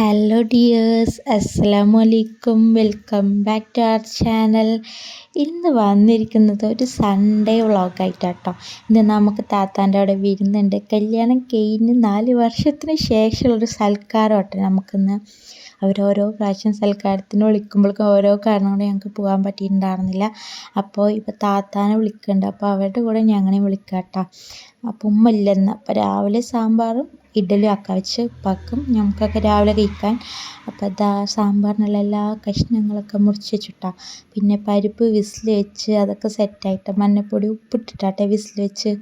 Hello dears അസ്സലാമു അലൈക്കും welcome back to our channel ഇന്ന് വന്നിരിക്കുന്നത് ഒരു സൺഡേ വ്ളോഗായിട്ടാട്ടോ ഇന്ന് നമുക്ക് താത്താന്റെ അവിടെ വരുന്നുണ്ട്. കല്യാണം കഴിഞ്ഞ് നാല് വർഷത്തിന് ശേഷമുള്ളൊരു സൽക്കാരം കേട്ടോ നമുക്കിന്ന് അവരോരോ പ്രാവശ്യം സൽക്കാരത്തിന് വിളിക്കുമ്പോഴേക്കും ഓരോ കാരണം കൊണ്ട് ഞങ്ങൾക്ക് പോകാൻ പറ്റിയിട്ടുണ്ടായിരുന്നില്ല. അപ്പോൾ ഇപ്പോൾ താത്താനെ വിളിക്കുന്നുണ്ട്. അപ്പോൾ അവരുടെ കൂടെ ഞങ്ങളെയും വിളിക്കാം കേട്ടോ അപ്പം ഉമ്മ ഇല്ലെന്ന്. അപ്പോൾ രാവിലെ സാമ്പാറും ഇഡ്ഡലിയും ആക്കാൻ വെച്ച് ഉപ്പാക്കും ഞമ്മക്കൊക്കെ രാവിലെ കഴിക്കാൻ. അപ്പം അതാ സാമ്പാറിനുള്ള എല്ലാ കഷ്ണങ്ങളൊക്കെ മുറിച്ച് വെച്ചിട്ടാ. പിന്നെ പരിപ്പ് വിസിൽ വെച്ച് അതൊക്കെ സെറ്റായിട്ട് മഞ്ഞൾപ്പൊടി ഉപ്പിട്ടിട്ടാട്ടെ വിസിൽ വെച്ച്.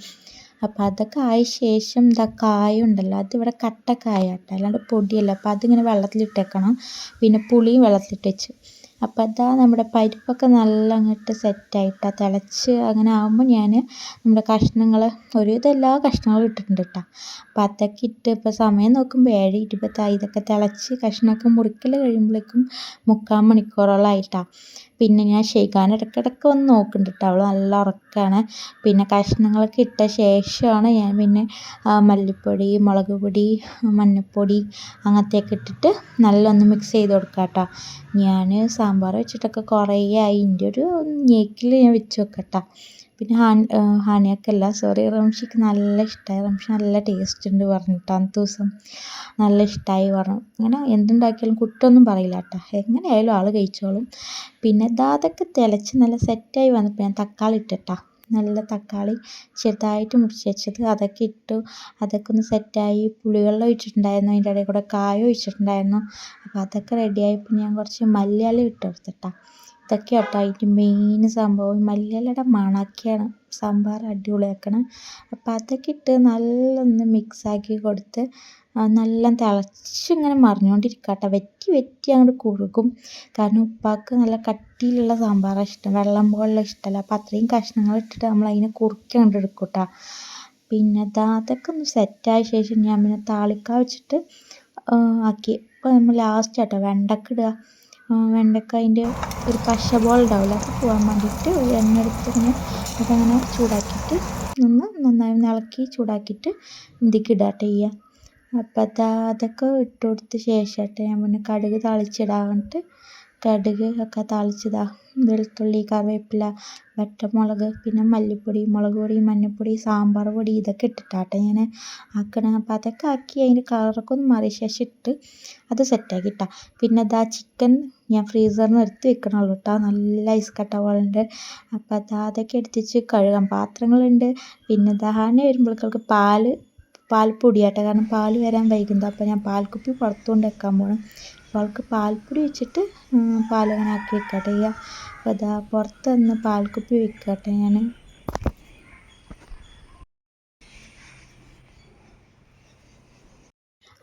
അപ്പം അതൊക്കെ ആയ ശേഷം ഇതാ കായ ഉണ്ടല്ലോ അതിവിടെ കട്ട കായ കേട്ടോ അല്ലാണ്ട് പൊടിയല്ല. അപ്പം അതിങ്ങനെ വെള്ളത്തിലിട്ടേക്കണം. പിന്നെ പുളിയും വെള്ളത്തിലിട്ട് വെച്ച്. അപ്പോൾ അതാ നമ്മുടെ പരിപ്പൊക്കെ നല്ല അങ്ങോട്ട് സെറ്റായിട്ട്. തിളച്ച് അങ്ങനെ ആകുമ്പോൾ ഞാൻ നമ്മുടെ കഷ്ണങ്ങൾ ഒരുവിധം എല്ലാ കഷ്ണങ്ങളും ഇട്ടിട്ടുണ്ട് കേട്ടോ അപ്പം അതൊക്കെ ഇട്ട് ഇപ്പോൾ സമയം നോക്കുമ്പോൾ ഏഴ് ഇരുപത്തായി ഇതൊക്കെ തിളച്ച് കഷ്ണമൊക്കെ മുറിക്കൽ കഴിയുമ്പോഴേക്കും മുക്കാൽ മണിക്കൂറോളം ആയിട്ടാണ് പിന്നെ ഞാൻ ഷെയ്ഖാൻ ഇടയ്ക്കിടയ്ക്ക് വന്ന് നോക്കുന്നുണ്ട് കേട്ടോ. അവൾ നല്ല ഉറക്കമാണ് പിന്നെ കഷ്ണങ്ങളൊക്കെ ഇട്ട ശേഷമാണ് ഞാൻ പിന്നെ മല്ലിപ്പൊടി മുളക് പൊടി മഞ്ഞൾപ്പൊടി അങ്ങനത്തെയൊക്കെ ഇട്ടിട്ട് നല്ല ഒന്ന് മിക്സ് ചെയ്ത് കൊടുക്കുക കേട്ടോ. ഞാൻ സാമ്പാർ വെച്ചിട്ടൊക്കെ കുറേ ആയി. എന്റെ ഒരു ഞെക്കിൽ ഞാൻ വെച്ച് വെക്കട്ടോ പിന്നെ ഹാൻ ഹാനിയക്കല്ല. സോറി റംഷിക്ക് നല്ല ഇഷ്ടമായി റംഷി നല്ല ടേസ്റ്റ് ഉണ്ട് പറഞ്ഞിട്ട് അന്നത്തെ ദിവസം നല്ല ഇഷ്ടമായി പറഞ്ഞു. അങ്ങനെ എന്തുണ്ടാക്കിയാലും കുറ്റമൊന്നും പറയില്ല കേട്ടോ എങ്ങനെയായാലും ആൾ കഴിച്ചോളും. പിന്നെ ദാതൊക്കെ തിളച്ച് നല്ല സെറ്റായി വന്നപ്പോൾ ഞാൻ തക്കാളി ഇട്ടിട്ടാ നല്ല തക്കാളി ചെറുതായിട്ട് മുറിച്ച് വെച്ചത്. അതൊക്കെ ഇട്ടു. അതൊക്കെ ഒന്ന് സെറ്റായി പുളിവെള്ളം ഒഴിച്ചിട്ടുണ്ടായിരുന്നു. അതിന്റെ ഇടയിൽ കൂടെ കായ ഒഴിച്ചിട്ടുണ്ടായിരുന്നു. അപ്പോൾ അതൊക്കെ റെഡിയായപ്പോൾ ഞാൻ കുറച്ച് മല്ലിയില ഇട്ട് കൊടുത്തിട്ടാ ഇതൊക്കെ കേട്ടോ. മെയിൻ സംഭവം. മല്ലിയിലയുടെ മണമൊക്കെയാണ് സാമ്പാർ അടിപൊളിയാക്കണം അപ്പോൾ അതൊക്കെ ഇട്ട് നല്ലൊന്ന് മിക്സാക്കി കൊടുത്ത് നല്ല തിളച്ചിങ്ങനെ മറിഞ്ഞുകൊണ്ടിരിക്കുക കേട്ടോ. വെറ്റി വെറ്റി അങ്ങോട്ട് കുറുകും. കാരണം ഉപ്പാക്ക് നല്ല കട്ടിയിലുള്ള സാമ്പാറാണ് ഇഷ്ടം. വെള്ളം പോലുള്ള ഇഷ്ടമല്ല. അപ്പോൾ അത്രയും കഷ്ണങ്ങൾ ഇട്ടിട്ട് നമ്മൾ അതിനെ കുറുക്കി അങ്ങോട്ട് എടുക്കും കേട്ടോ. പിന്നെ അതൊക്കെ ഒന്ന് സെറ്റായ ശേഷം ഞാൻ പിന്നെ താളിക്ക വെച്ചിട്ട് ആക്കി. അപ്പോൾ നമ്മൾ ലാസ്റ്റ് കേട്ടോ വെണ്ടക്ക വെണ്ടക്ക അതിന്റെ ഒരു പശ പോലെ ഉണ്ടാവില്ല അത് പോകാൻ വേണ്ടിയിട്ട് ഒരു എണ്ണ എടുത്തിട്ട് ഇങ്ങനെ അതങ്ങനെ ചൂടാക്കിയിട്ട് ഒന്ന് നന്നായി ഒന്ന് ഇളക്കി ചൂടാക്കിയിട്ട് ഇതിലേക്ക് ഇടുക ചെയ്യുക. അപ്പോൾ അത് അതൊക്കെ ഇട്ട് കൊടുത്ത ശേഷം ഞാൻ പിന്നെ കടുക് താളിച്ചിടാൻ വേണ്ടിയിട്ട് കടുക് ഒക്കെ താളിച്ചതാ. വെളുത്തുള്ളി കറിവേപ്പില വറ്റൽമുളക് പിന്നെ മല്ലിപ്പൊടി മുളക് പൊടി മഞ്ഞൾപ്പൊടി സാമ്പാർ പൊടി ഇതൊക്കെ ഇട്ടിട്ടാട്ടെ ഞാൻ ആക്കണേ. അപ്പം അതൊക്കെ ആക്കി അതിന്റെ കളറൊക്കെ ഒന്ന് മാറിയ ശേഷം ഇട്ട് അത് സെറ്റാക്കി ഇട്ടാ പിന്നെ അതാ ചിക്കൻ ഞാൻ ഫ്രീസറിൽ നിന്ന് എടുത്ത് വെക്കണുള്ളൂ കേട്ടോ നല്ല ഐസ് കട്ട പോലെ ഉണ്ട് അപ്പം അതാ അതൊക്കെ എടുത്തിച്ച് കഴുകാം. പാത്രങ്ങളുണ്ട്. പിന്നെ ദാഹനെ വരുമ്പോഴേക്കൊക്കെ പാൽ പാൽപ്പൊടിയാട്ടെ കാരണം പാൽ വരാൻ വൈകുന്നത് അപ്പോൾ ഞാൻ പാൽക്കുപ്പി പുറത്തുകൊണ്ട് വെക്കാൻ പോകണം അപ്പോൾ അവൾക്ക് പാൽപ്പൊടി വെച്ചിട്ട് പാലങ്ങനെ ആക്കി വെക്കട്ടെ. ചെയ്യുക അപ്പോൾ അതാ പുറത്ത് നിന്ന് പാൽക്കുപ്പി വെക്കട്ടെ ഞാൻ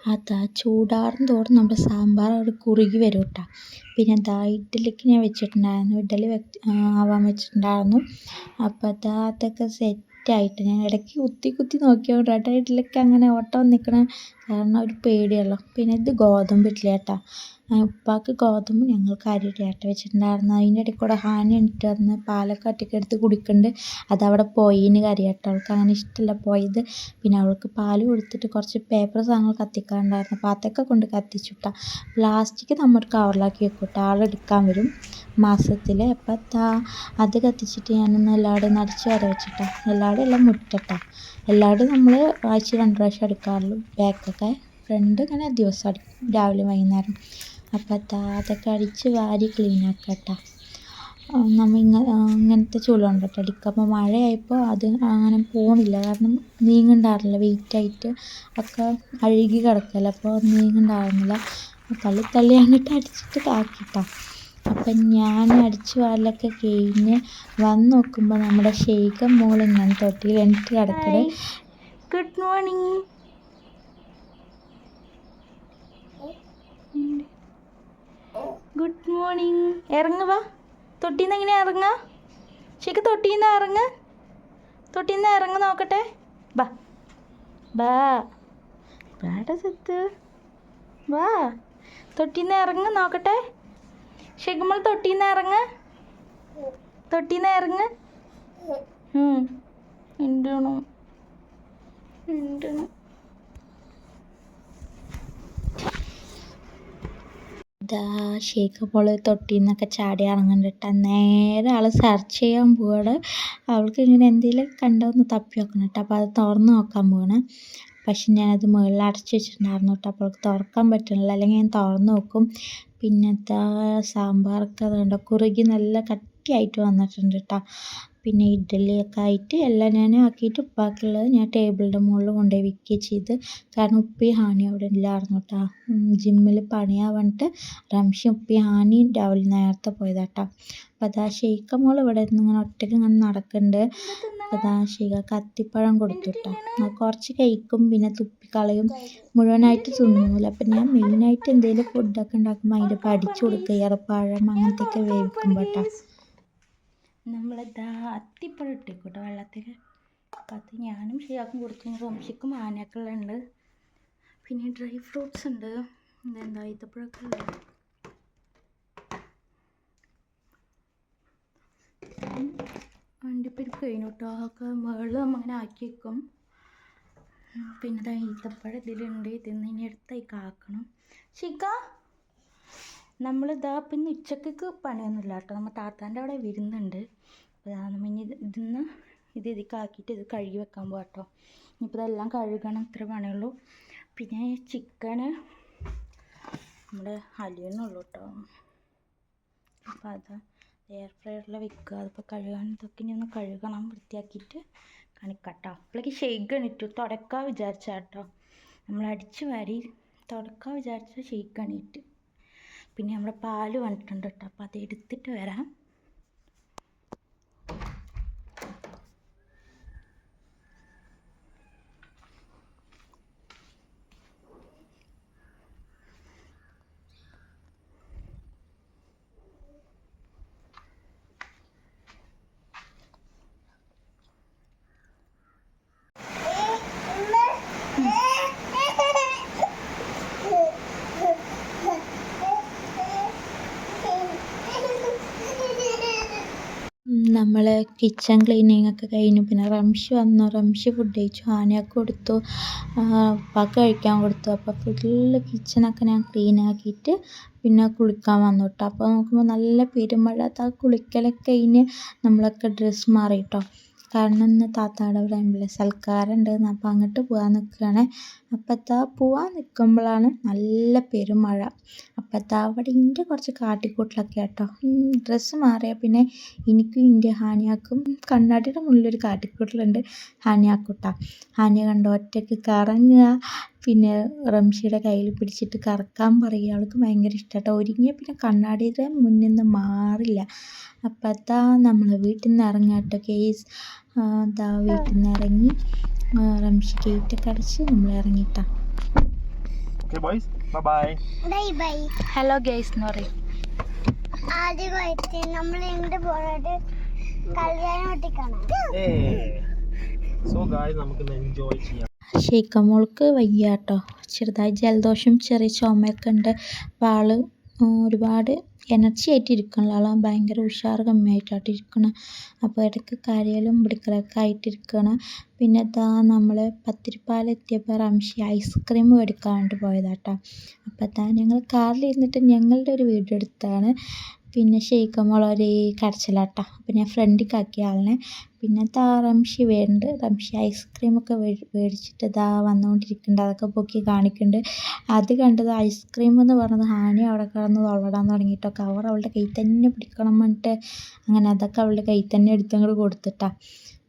അതാ ചൂടാറും തോറും നമ്മുടെ സാമ്പാർ അവിടെ കുറുകി വരും കേട്ടോ പിന്നെ അതാ ഇഡ്ഡലിക്ക് ഞാൻ വെച്ചിട്ടുണ്ടായിരുന്നു. ഇഡ്ഡലി ആവാൻ വെച്ചിട്ടുണ്ടായിരുന്നു. അപ്പോൾ അതാ അതൊക്കെ സെറ്റായിട്ട് ഞാൻ ഇടയ്ക്ക് കുത്തി കുത്തി നോക്കിയോണ്ട് കേട്ടോ. ഇഡ്ഡലിക്ക് അങ്ങനെ ഓട്ടം നിൽക്കണ കാരണം ഒരു പേടിയല്ലോ. പിന്നെ ഇത് ഗോതമ്പ് ഇഡ്ഡലി കേട്ടോ ഉപ്പാക്ക് ഗോതമ്പ് ഞങ്ങൾക്ക് അരി ഇട്ട് വെച്ചിട്ടുണ്ടായിരുന്നു. അതിന്റെ ഇടയിൽ കൂടെ ഹാനി എണീറ്റ് വന്ന് പാലൊക്കെ ഒറ്റയ്ക്ക് കുടിക്കുന്നുണ്ട് അതവിടെ പോയിന് കരയട്ടോ അവൾക്ക് അങ്ങനെ ഇഷ്ടമല്ല പോയത്. പിന്നെ അവൾക്ക് പാൽ കൊടുത്തിട്ട് കുറച്ച് പേപ്പർ സാധനങ്ങൾ കത്തിക്കാനുണ്ടായിരുന്നു. അപ്പോൾ അതൊക്കെ കൊണ്ട് കത്തിച്ചുട്ടാ പ്ലാസ്റ്റിക് നമ്മൾ കവറിലാക്കി വെക്കും കേട്ടോ ആളെടുക്കാൻ വരും മാസത്തിൽ. അപ്പോൾ താ അത് കത്തിച്ചിട്ട് ഞാനൊന്ന് എല്ലാവിടെയും അടിച്ച് വര വെച്ചിട്ടാ എല്ലാവരും എല്ലാം മുറ്റട്ടാ എല്ലാവരും നമ്മൾ ആഴ്ച രണ്ട് പ്രാവശ്യം എടുക്കാറുള്ളൂ ബാക്കൊക്കെ ഫ്രണ്ട് ഇങ്ങനെ ദിവസം അടിക്കും രാവിലെ വൈകുന്നേരം. അപ്പോൾ അതൊക്കെ അടിച്ച് വാരി ക്ലീൻ ആക്കുക കേട്ടോ നമ്മൾ ഇങ്ങനെ ഇങ്ങനത്തെ ചൂലുകൊണ്ട് കേട്ടോ അടിക്കുക. അപ്പോൾ മഴയായപ്പോൾ അത് അങ്ങനെ പോണില്ല. കാരണം നീങ്ങണ്ടായിരുന്നില്ല. വെയിറ്റായിട്ട് ഒക്കെ അഴുകി കിടക്കല്ലോ. അപ്പോൾ നീങ്ങണ്ടായിരുന്നില്ല. തള്ളി തള്ളി അങ്ങോട്ട് അടിച്ചിട്ട് ആക്കിട്ടാ അപ്പം ഞാൻ അടിച്ച് വാരലൊക്കെ കഴിഞ്ഞ് വന്ന് നോക്കുമ്പോൾ നമ്മുടെ ഷെയ്ഖ മോൾ ഇങ്ങനെ തൊട്ടിയിൽ എനിക്ക് കിടക്കണേ ഗുഡ് മോർണിംഗ് ഗുഡ് മോർണിംഗ് ഇറങ്ങുക തൊട്ടിന്ന് എങ്ങനെയാ ഇറങ്ങുക ശരിക്ക് തൊട്ടിന്ന് ഇറങ്ങ്. തൊട്ടിന്ന് ഇറങ്ങ് നോക്കട്ടെ. ബാ ബാ ബാടെ സെത്ത്. വാ. തൊട്ടിന്ന് ഇറങ്ങ് നോക്കട്ടെ. ശരിക്കുമ്പോൾ തൊട്ടിന്ന് ഇറങ്ങ്. തൊട്ടിന്ന് ഇറങ്ങ്. ഉണ്ടണം ഉണ്ടണം ഇതാ ഷേക്ക് മോൾ തൊട്ടിന്നൊക്കെ ചാടി ഇറങ്ങുന്നുണ്ട് നേരെ ആൾ സെർച്ച് ചെയ്യാൻ പോവാണ്. അവൾക്ക് ഇങ്ങനെ എന്തെങ്കിലും കണ്ടോന്ന് തപ്പി നോക്കണം കേട്ടോ അപ്പോൾ അത് തുറന്ന് നോക്കാൻ പോവാണ്. പക്ഷെ ഞാനത് മുകളിൽ അടച്ച് വെച്ചിട്ടുണ്ടായിരുന്നു കേട്ടോ അപ്പോൾ അവൾക്ക് തുറക്കാൻ പറ്റുന്നില്ല. അല്ലെങ്കിൽ ഞാൻ തുറന്ന് നോക്കും. പിന്നെ ഇതാ സാമ്പാറൊക്കെ അതുകൊണ്ട് കുറുകി നല്ല കട്ടിയായിട്ട് വന്നിട്ടുണ്ട് കേട്ടോ പിന്നെ ഇഡ്ഡലിയൊക്കെ ആയിട്ട് എല്ലാം ഞാൻ ആക്കിയിട്ട് ഉപ്പാക്കുള്ളത് ഞാൻ ടേബിളിന്റെ മുകളിൽ കൊണ്ടുപോയി വെക്കുകയും ചെയ്ത്. കാരണം ഉപ്പി ഹാനിയും അവിടെ ഇല്ലായിരുന്നു കേട്ടോ. ജിമ്മിൽ പണിയാൻ പറഞ്ഞിട്ട് ഉപ്പി ഹാനിയും രാവിലെ നേരത്തെ പോയതാട്ടോ. അപ്പോൾ അതാ ഷെയ്ക്ക മോൾ ഇവിടെ നിന്ന് ഇങ്ങനെ ഒറ്റയ്ക്ക് ഇങ്ങനെ നടക്കുന്നുണ്ട്. അതാ ഷെയ്ഖ കത്തിപ്പഴം കേട്ടോ. കുറച്ച് കഴിക്കും പിന്നെ തുപ്പിക്കളയും മുഴുവനായിട്ട് തിന്നൂല. അപ്പം ഞാൻ മെയിനായിട്ട് എന്തെങ്കിലും ഫുഡൊക്കെ ഉണ്ടാക്കുമ്പോൾ അതിന്റെ പഠിച്ചു കൊടുക്കുക ഇറപ്പഴം അങ്ങനത്തെയൊക്കെ വേവിക്കുമ്പോൾ കേട്ടോ. നമ്മളിതാ അത്തിപ്പഴം ഇട്ടേക്കൂട്ടോ വെള്ളത്തിൽ അപ്പം അത് ഞാനും ഷിയാക്കും കൊടുത്തു. റംഷിക്കും ആനയൊക്കെല്ലാം ഉണ്ട് പിന്നെ ഡ്രൈ ഫ്രൂട്ട്സ് ഉണ്ട്. ഇതെന്താ ഈത്തപ്പഴമൊക്കെ ഉണ്ട്. അണ്ടിപ്പരിപ്പ് കഴിഞ്ഞു കേട്ടോ ഒക്കെ മേളിൽ അങ്ങനെ ആക്കി വെക്കും. പിന്നെ ഇതാ ഈത്തപ്പഴം ഇതിലുണ്ട്. ഇതിന്ന് ഇനി എടുത്തായി കാക്കണം ഷിക്ക ഇതാ പിന്നെ ഉച്ചയ്ക്ക് പണിയൊന്നുമില്ല കേട്ടോ നമ്മൾ താത്താന്റെ അവിടെ വിരുന്നുണ്ട്. അപ്പോൾ ഇതാ നമ്മൾ ഇനി ഇതിന്ന് ഇത് ഇതിക്കാക്കിയിട്ട് ഇത് കഴുകി വെക്കാൻ പോകാം കേട്ടോ ഇനിയിപ്പോൾ ഇതെല്ലാം കഴുകണം ഇത്ര പണിയുള്ളൂ. പിന്നെ ചിക്കന് നമ്മുടെ അലിയുന്നുള്ളൂ കേട്ടോ അപ്പോൾ അത് എയർ ഫ്രയറിൽ വെക്കുക. അതിപ്പോൾ കഴുകാൻ ഇതൊക്കെ ഇനി ഒന്ന് കഴുകണം വൃത്തിയാക്കിയിട്ട്. കാണിക്കാട്ടോ. അപ്പോഴേക്ക് ഷെയ്ക്ക് എണീറ്റു തുടക്കാൻ വിചാരിച്ചാട്ടോ. നമ്മൾ അടിച്ചു വാരി തുടക്കാൻ വിചാരിച്ച ഷെയ്ക്ക് എണീറ്റ് പിന്നെ നമ്മുടെ പാൽ വന്നിട്ടുണ്ട് കേട്ടോ. അപ്പോൾ അത് എടുത്തിട്ട് വരാം. കിച്ചൺ ക്ലീനിങ് ഒക്കെ കഴിഞ്ഞു. പിന്നെ റംഷി വന്നു. റംഷി ഫുഡ് കഴിച്ചു. ആനയൊക്കെ കൊടുത്തു. ഉപ്പാക്ക് കഴിക്കാൻ കൊടുത്തു. അപ്പോൾ ഫുള്ള് കിച്ചണൊക്കെ ഞാൻ ക്ലീൻ ആക്കിയിട്ട് പിന്നെ കുളിക്കാൻ വന്നു കേട്ടോ അപ്പോൾ നോക്കുമ്പോൾ നല്ല പെരുമഴ. ആ കുളിക്കലൊക്കെ കഴിഞ്ഞ് നമ്മളൊക്കെ ഡ്രസ്സ് മാറി കേട്ടോ കാരണം ഇന്ന് താത്താടെ അവിടെ സൽക്കാരം അപ്പോൾ അങ്ങോട്ട് പോകാൻ നിൽക്കുകയാണ് അപ്പത്താ പോവാൻ നിൽക്കുമ്പോഴാണ് നല്ല പെരുമഴ. അപ്പത്താ അവിടെ ഇന്റെ കുറച്ച് കാട്ടിക്കൂട്ടലൊക്കെ കേട്ടോ ഡ്രസ്സ് മാറിയാൽ പിന്നെ എനിക്കും ഇന്റെ ഹാനിയാക്കും കണ്ണാടിയുടെ മുന്നിലൊരു കാട്ടിക്കൂട്ടിലുണ്ട്. ഹാനിയാക്കൂട്ട. ഹാനിയ കണ്ടോ ഒറ്റയ്ക്ക് കറങ്ങുക. പിന്നെ റംഷിയുടെ കയ്യിൽ പിടിച്ചിട്ട് കറക്കാൻ പറയും അവൾക്ക് ഭയങ്കര ഇഷ്ടമാട്ടോ ഒരുങ്ങിയ പിന്നെ കണ്ണാടിയുടെ മുന്നിൽ നിന്ന് മാറില്ല. അപ്പത്താ അതാ നമ്മൾ വീട്ടിൽ നിന്ന് ഇറങ്ങാട്ടോ കേസ്. അതാ വീട്ടിൽ നിന്ന് ഇറങ്ങി റംഷി ഗേറ്റൊക്കെ അടച്ച് നമ്മൾ ഇറങ്ങിട്ടാ. ഹലോ ഗേസ് എന്ന് പറയും. ആദ്യമായിട്ട് നമ്മൾ എങ്ങോട്ട് പോണത്? കല്യാണം സോ ഗായ്സ് നമുക്ക് എൻജോയ് ചെയ്യാം. ഷെയ്ക്കമോൾക്ക് വയ്യ കേട്ടോ ചെറുതായി ജലദോഷം ചെറിയ ചുമയൊക്കെ ഉണ്ട്. അപ്പോൾ ആൾ ഒരുപാട് എനർജി ആയിട്ട് ഇരിക്കണ ആളാണ് ഭയങ്കര ഉഷാർ കമ്മിയായിട്ടാണ് ഇരിക്കണം. അപ്പോൾ ഇടയ്ക്ക് കരയലും പിടിക്കലൊക്കെ ആയിട്ടിരിക്കണം പിന്നെ ഇതാ നമ്മൾ പത്തിരിപ്പാലെത്തിയപ്പോൾ റംഷി ഐസ്ക്രീം മേടിക്കാൻ വേണ്ടി പോയതാട്ടോ. അപ്പോൾ ഇതാ ഞങ്ങൾ കാറിലിരുന്നിട്ട് ഞങ്ങളുടെ ഒരു വീഡിയോ എടുത്താണ്. പിന്നെ ഷെയ്ഖ് ഒരേ കരച്ചിലാട്ടോ. പിന്നെ ഞാൻ ഫ്രണ്ടിലേക്ക് ആക്കിയ ആളിനെ. പിന്നെ താ റംഷി വരുന്നുണ്ട് റംഷി ഐസ്ക്രീമൊക്കെ മേടിച്ചിട്ട് ഇതാ വന്നുകൊണ്ടിരിക്കുന്നുണ്ട് അതൊക്കെ പൊക്കി കാണിക്കുന്നുണ്ട് അത് കണ്ടത് ഐസ്ക്രീം എന്ന് പറഞ്ഞത് ഹാനി അവിടെ കിടന്ന് തൊള്ളടാൻ തുടങ്ങിയിട്ടോ കവർ അവളുടെ കൈ തന്നെ പിടിക്കണം പറഞ്ഞിട്ട് അങ്ങനെ അതൊക്കെ അവളുടെ കയ്യിൽ തന്നെ എടുത്തങ്ങോട്ട് കൊടുത്തിട്ടാ.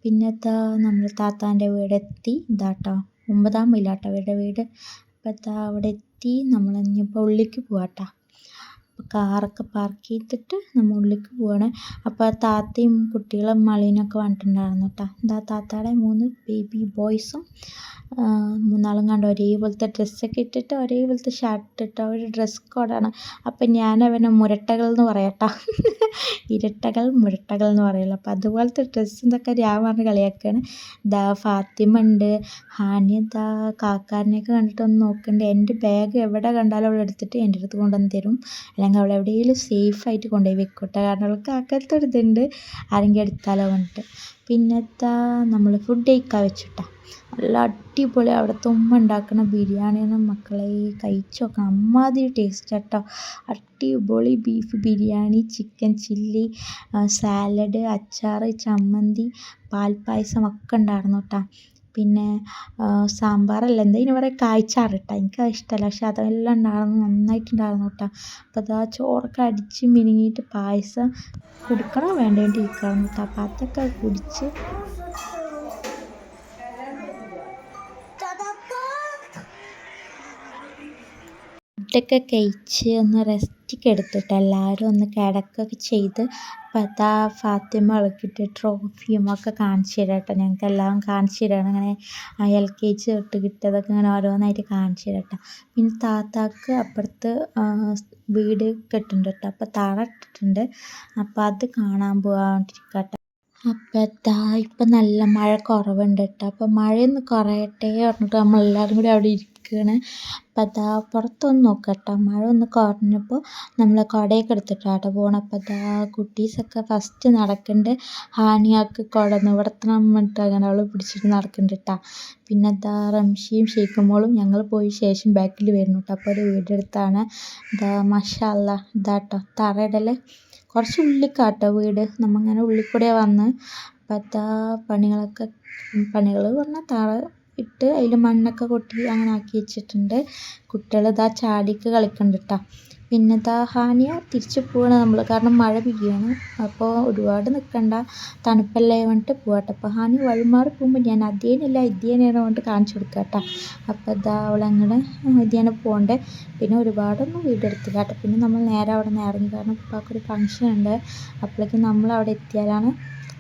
പിന്നെ ഇതാ നമ്മൾ താത്താന്റെ വീടെത്തി. ഇതാട്ടോ. ഒമ്പതാം മൈലാട്ടോ അവരുടെ വീട്. അപ്പോൾ ഇതാ അവിടെ എത്തി. നമ്മൾ ഇനിയിപ്പോൾ ഉള്ളിലേക്ക് പോവാട്ടോ. അപ്പോൾ കാറൊക്കെ പാർക്ക് ചെയ്തിട്ട് നമ്മൾ ഉള്ളിലേക്ക് പോവാണ്. അപ്പോൾ താത്തയും കുട്ടികളും മളീനൊക്കെ വന്നിട്ടുണ്ടായിരുന്നു കേട്ടോ എന്താ താത്താടെ മൂന്ന് ബേബി ബോയ്സും മൂന്നാളും കണ്ട് ഒരേപോലത്തെ ഡ്രസ്സൊക്കെ ഇട്ടിട്ട് ഒരേപോലത്തെ ഷർട്ട് ഇട്ട് ഒരു ഡ്രസ് കോഡാണ് അപ്പം ഞാൻ അവനെ മുരട്ടകൾ എന്ന് പറയാട്ടോ ഇരട്ടകൾ മുരട്ടകൾ എന്ന് പറയുള്ളൂ അപ്പോൾ അതുപോലത്തെ ഡ്രസ്സ് ഇതൊക്കെ ഞാൻ പറഞ്ഞ് കളിയാക്കുകയാണ് ദാ ഫാത്തിമ ഉണ്ട് ഹാനി ദാ കാക്കാരനെയൊക്കെ കണ്ടിട്ട് ഒന്ന് നോക്കുന്നുണ്ട് എന്റെ ബാഗ് എവിടെ കണ്ടാലും അവൾ എടുത്തിട്ട് എന്റെ അടുത്ത് കൊണ്ടുവന്ന് തരും. അല്ലെങ്കിൽ അവളെ എവിടെയെങ്കിലും സേഫായിട്ട് കൊണ്ടുപോയി വെക്കട്ടെ. കാരണം അവൾക്ക് അങ്ങനത്തെ ഒരു ഇതുണ്ട്. ആരെങ്കിലും എടുത്താലോ പറഞ്ഞിട്ട്. പിന്നെത്താ നമ്മൾ ഫുഡ് കഴിക്കാൻ വെച്ചിട്ടാ. നല്ല അടിപൊളി അവിടുത്തെ ഉമ്മ ഉണ്ടാക്കുന്ന ബിരിയാണിയൊന്നും മക്കളെ. കഴിച്ചു നോക്കണം. അമ്മാതിരി ടേസ്റ്റ് കേട്ടോ അടിപൊളി beef biryani chicken chilli salad അച്ചാർ ചമ്മന്തി പാൽപ്പായസം ഒക്കെ ഉണ്ടായിരുന്നു കേട്ടോ പിന്നെ സാമ്പാറല്ല. എന്താ ഇതിന് പറയുക കായ്ച്ചാറ് കേട്ടോ എനിക്കത് ഇഷ്ടമല്ല പക്ഷെ അതെല്ലാം ഉണ്ടായിരുന്നു. നന്നായിട്ടുണ്ടായിരുന്നു കേട്ടോ അപ്പോൾ അതാ ചോറൊക്കെ അടിച്ച് മിനുങ്ങിയിട്ട് പായസം കുടിക്കണോ വേണ്ടേണ്ടി ഇരിക്കുകയായിരുന്നു കേട്ടോ അപ്പോൾ അതൊക്കെ കുടിച്ച് ഫുഡൊക്കെ കഴിച്ച് ഒന്ന് റെസ്റ്റൊക്കെ എടുത്തിട്ട് എല്ലാവരും ഒന്ന് കിടക്കുകയൊക്കെ ചെയ്ത് അതാ ഫാത്തിമ ഇളക്കിയിട്ട് ട്രോഫിയും ഒക്കെ കാണിച്ചു തരാം കേട്ടോ. ഞങ്ങൾക്ക് എല്ലാം കാണിച്ചു തരാണ്. അങ്ങനെ എൽ കെ ജി തൊട്ട് കിട്ടിയതൊക്കെ ഇങ്ങനെ ഓരോന്നായിട്ട് കാണിച്ചു തരാം കേട്ടോ. പിന്നെ താത്താക്ക് അപ്പുറത്ത് വീട് കെട്ടുന്നുണ്ട് കേട്ടോ. അപ്പോൾ തറ ഇട്ടിട്ടുണ്ട്. അപ്പോൾ അത് കാണാൻ പോകാണ്ടിരിക്കുക കേട്ടോ. അപ്പോൾ ദാ ഇപ്പം നല്ല മഴ കുറവുണ്ട് കേട്ടോ അപ്പം മഴയൊന്ന് കുറയട്ടെ പറഞ്ഞിട്ട് നമ്മളെല്ലാവരും കൂടി അവിടെ ഇരിക്കുകയാണ് അപ്പം ദാ പുറത്തൊന്ന് നോക്കാം കേട്ടോ മഴ ഒന്ന് കുറഞ്ഞപ്പോൾ നമ്മൾ കുടയൊക്കെ എടുത്തിട്ടാണ് കേട്ടോ പോകണം അപ്പം എന്താ കുട്ടീസൊക്കെ ഫസ്റ്റ് നടക്കുന്നുണ്ട് ഹാനിയാക്ക് കുട നിവർത്തണം പറഞ്ഞിട്ട് അങ്ങനെ അവൾ പിടിച്ചിട്ട് നടക്കുന്നുണ്ട് കേട്ടോ പിന്നെ എന്താ റംഷിയും ഷെയ്ഖുമോളും ഞങ്ങൾ പോയി ശേഷം ബാക്കിൽ വരുന്നു കേട്ടോ അപ്പോൾ ഒരു വീടെടുത്താണ്. ഇതാ മഷാല്ല ഇതാട്ടോ തറയിടൽ കുറച്ച് ഉള്ളിക്കാട്ടോ വീട്. നമ്മങ്ങനെ ഉള്ളിൽ കൂടെ വന്ന് അപ്പോൾ അതാ പണികളൊക്കെ പണികൾ പറഞ്ഞാൽ തറ ഇട്ട് അതിൽ മണ്ണൊക്കെ കൊട്ടി അങ്ങനെ ആക്കി വെച്ചിട്ടുണ്ട്. കുട്ടികൾ ഇതാ ചാടിക്ക് കളിക്കുന്നുണ്ട് കേട്ടോ പിന്നെ ഇതാ ഹാനിയ തിരിച്ച് പോവാണ് നമ്മൾ കാരണം മഴ പെയ്യാണ്. അപ്പോൾ ഒരുപാട് നിൽക്കണ്ട തണുപ്പല്ലേ പറഞ്ഞിട്ട് പോവാട്ടോ. അപ്പോൾ ഹാനി വഴിമാറി പോകുമ്പോൾ ഞാൻ അതേനല്ല ഇതേനെയാണ് പറഞ്ഞിട്ട് കാണിച്ചു കൊടുക്കുക കേട്ടോ അപ്പോൾ ഇതാ അവളങ്ങനെ ഇതേനെ പോകണ്ടേ പിന്നെ ഒരുപാടൊന്നും എടുത്തില്ല കേട്ടോ പിന്നെ നമ്മൾ നേരെ അവിടെ നിന്ന് ഇറങ്ങി. കാരണം ഉപ്പാക്കൊരു ഫങ്ഷൻ ഉണ്ട്. അപ്പോഴേക്കും നമ്മൾ അവിടെ എത്തിയാലാണ്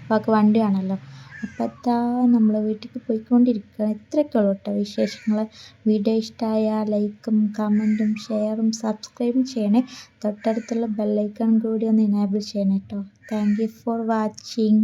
ഉപ്പാക്ക് വണ്ടി ആണല്ലോ അപ്പോൾ എത്താ നമ്മൾ വീട്ടിലേക്ക് പോയിക്കൊണ്ടിരിക്കുകയാണ്. ഇത്രയൊക്കെ കേട്ടോ വിശേഷങ്ങൾ വീഡിയോ ഇഷ്ടമായാൽ ലൈക്കും കമന്റും ഷെയറും സബ്സ്ക്രൈബും ചെയ്യണേ. തൊട്ടടുത്തുള്ള ബെല്ലൈക്കൺ കൂടി ഒന്ന് എനേബിൾ ചെയ്യണേ കേട്ടോ താങ്ക് യു ഫോർ വാച്ചിങ്